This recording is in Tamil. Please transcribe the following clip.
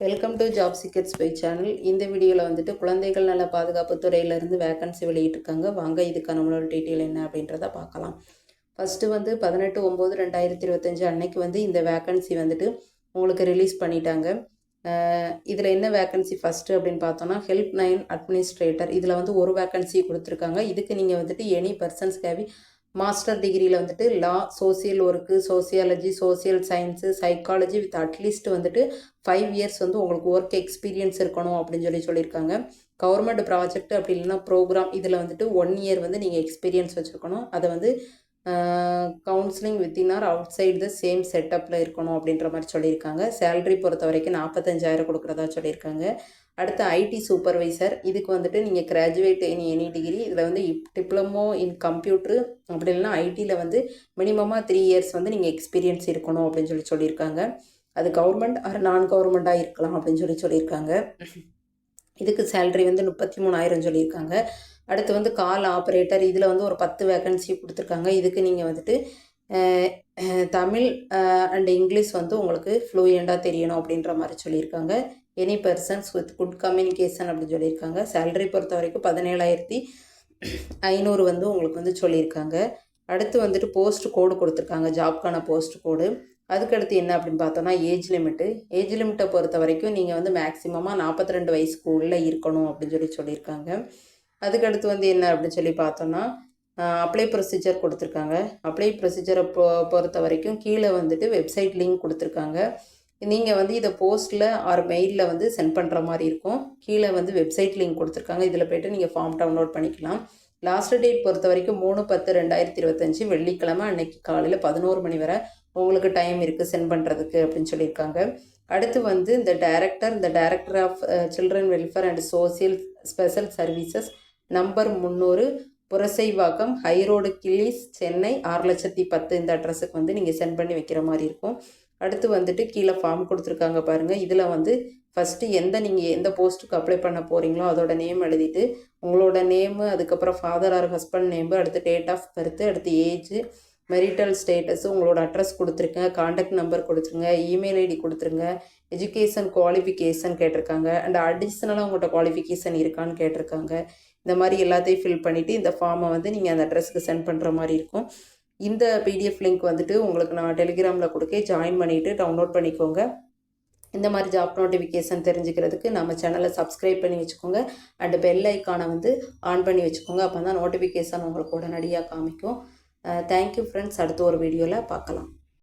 Welcome to job seekers by channel இந்த வீடியோவில் வந்துட்டு குழந்தைகள் நல பாதுகாப்பு துறையிலேருந்து வேக்கன்சி வெளியிட்டிருக்காங்க. வாங்க இதுக்கான நம்மளோட டீட்டெயில் என்ன அப்படின்றத பார்க்கலாம். ஃபஸ்ட்டு வந்து பதினெட்டு ஒம்பது ரெண்டாயிரத்தி இருபத்தஞ்சு அன்னைக்கு வந்து இந்த வேக்கன்சி வந்துட்டு உங்களுக்கு ரிலீஸ் பண்ணிட்டாங்க. இதில் என்ன வேக்கன்சி ஃபஸ்ட்டு அப்படின்னு பார்த்தோன்னா ஹெல்ப் லைன் அட்மினிஸ்ட்ரேட்டர் இதில் வந்து ஒரு வேக்கன்சி கொடுத்துருக்காங்க. இதுக்கு நீங்கள் வந்துட்டு எனி பர்சன்ஸ் கேவி மாஸ்டர் டிகிரியில் வந்துட்டு law social work sociology social science psychology with at least வந்துட்டு ஃபைவ் இயர்ஸ் வந்து உங்களுக்கு ஒர்க் எக்ஸ்பீரியன்ஸ் இருக்கணும் அப்படின்னு சொல்லி சொல்லியிருக்காங்க. கவர்மெண்ட் ப்ராஜெக்ட் அப்படி இல்லைன்னா ப்ரோக்ராம் இதில் வந்துட்டு ஒன் இயர் வந்து நீங்கள் எக்ஸ்பீரியன்ஸ் வச்சுருக்கணும். அதை வந்து counselling within or outside the same செட்டப்பில் இருக்கணும் அப்படின்ற மாதிரி சொல்லியிருக்காங்க. சேலரி பொறுத்த வரைக்கும் நாற்பத்தஞ்சாயிரம் கொடுக்குறதா சொல்லியிருக்காங்க. அடுத்து ஐடி சூப்பர்வைசர் இதுக்கு வந்துட்டு நீங்கள் கிராஜுவேட் இனி எனி டிகிரி இதில் வந்து டிப்ளமோ இன் கம்ப்யூட்ரு அப்படி இல்லைன்னா ஐடியில் வந்து மினிமமாக த்ரீ இயர்ஸ் வந்து நீங்கள் எக்ஸ்பீரியன்ஸ் இருக்கணும் அப்படின்னு சொல்லி சொல்லியிருக்காங்க. அது கவர்மெண்ட் ஆர் நான் கவர்மெண்ட்டாக இருக்கலாம் அப்படின்னு சொல்லி சொல்லியிருக்காங்க. இதுக்கு சேலரி வந்து முப்பத்தி மூணாயிரம் சொல்லியிருக்காங்க. அடுத்து வந்து கால் ஆப்ரேட்டர் இதில் வந்து ஒரு பத்து வேக்கன்சி கொடுத்துருக்காங்க. இதுக்கு நீங்கள் வந்துட்டு தமிழ் அண்ட் இங்கிலீஷ் வந்து உங்களுக்கு ஃப்ளூயண்டாக தெரியணும் அப்படின்ற மாதிரி சொல்லியிருக்காங்க. Any persons with good communication அப்படின்னு சொல்லியிருக்காங்க. சேலரி பொறுத்த வரைக்கும் பதினேழாயிரத்தி ஐநூறு வந்து உங்களுக்கு வந்து சொல்லியிருக்காங்க. அடுத்து வந்துட்டு போஸ்ட் கோடு கொடுத்துருக்காங்க. ஜாப்க்கான போஸ்ட் கோடு அதுக்கடுத்து என்ன அப்படின்னு பார்த்தோன்னா ஏஜ் லிமிட்டு ஏஜ் லிமிட்டை பொறுத்த வரைக்கும் நீங்கள் வந்து மேக்ஸிமமாக நாற்பத்தி ரெண்டு வயசுக்கு உள்ளே இருக்கணும் அப்படின்னு சொல்லி சொல்லியிருக்காங்க. அதுக்கடுத்து வந்து என்ன அப்படின்னு சொல்லி பார்த்தோன்னா அப்ளை ப்ரொசீஜர் கொடுத்துருக்காங்க. அப்ளை ப்ரொசீஜரை பொ பொறுத்த வரைக்கும் கீழே வந்துட்டு வெப்சைட் லிங்க் கொடுத்துருக்காங்க. நீங்கள் வந்து இதை போஸ்ட்டில் ஆர் மெயிலில் வந்து சென்ட் பண்ணுற மாதிரி இருக்கும். கீழே வந்து வெப்சைட் லிங்க் கொடுத்துருக்காங்க. இதில் போய்ட்டு நீங்கள் ஃபார்ம் டவுன்லோட் பண்ணிக்கலாம். லாஸ்ட் டேட் பொறுத்த வரைக்கும் மூணு பத்து ரெண்டாயிரத்தி இருபத்தஞ்சி வெள்ளிக்கிழமை அன்னைக்கு காலையில் பதினோரு மணி வரை உங்களுக்கு டைம் இருக்குது சென்ட் பண்ணுறதுக்கு அப்படின்னு சொல்லியிருக்காங்க. அடுத்து வந்து இந்த டைரக்டர் இந்த director of children welfare and social special services number முந்நூறு புரசைவாக்கம் ஹைரோடு கிளிஸ் சென்னை ஆறு லட்சத்தி பத்து இந்த அட்ரஸுக்கு வந்து நீங்கள் சென்ட் பண்ணி வைக்கிற மாதிரி இருக்கும். அடுத்து வந்துட்டு கீழே ஃபார்ம் கொடுத்துருக்காங்க பாருங்கள் இதில் வந்து ஃபஸ்ட்டு எந்த நீங்கள் எந்த போஸ்ட்டுக்கு அப்ளை பண்ண போகிறீங்களோ அதோட நேம் எழுதிட்டு உங்களோட நேமு அதுக்கப்புறம் ஃபாதர் ஆர் ஹஸ்பண்ட் நேமு அடுத்து டேட் ஆஃப் பர்த்து அடுத்து ஏஜ் மெரிட்டல் ஸ்டேட்டஸு உங்களோட அட்ரஸ் கொடுத்துருங்க காண்டாக்ட் நம்பர் கொடுத்துருங்க. இமெயில் ஐடி கொடுத்துருங்க. எஜுகேஷன் குவாலிஃபிகேஷன் கேட்டிருக்காங்க. அண்ட் அடிஷ்னலாக உங்கள்கிட்ட குவாலிஃபிகேஷன் இருக்கான்னு கேட்டிருக்காங்க. இந்த மாதிரி எல்லாத்தையும் ஃபில் பண்ணிவிட்டு இந்த ஃபார்மை வந்து நீங்கள் அந்த அட்ரஸ்க்கு சென்ட் பண்ணுற மாதிரி இருக்கும். இந்த பிடிஎஃப் லிங்க் வந்துட்டு உங்களுக்கு நான் டெலிகிராமில் கொடுக்க ஜாயின் பண்ணிவிட்டு டவுன்லோட் பண்ணிக்கோங்க. இந்த மாதிரி ஜாப் நோட்டிஃபிகேஷன் தெரிஞ்சுக்கிறதுக்கு நம்ம சேனலை சப்ஸ்கிரைப் பண்ணி வச்சுக்கோங்க. அண்ட் பெல் ஐக்கானை வந்து ஆன் பண்ணி வச்சுக்கோங்க. அப்போ தான் நோட்டிஃபிகேஷன் உங்களுக்கு உடனடியாக காமிக்கும். தேங்க்யூ ஃப்ரெண்ட்ஸ் அடுத்த ஒரு வீடியோவில் பார்க்கலாம்.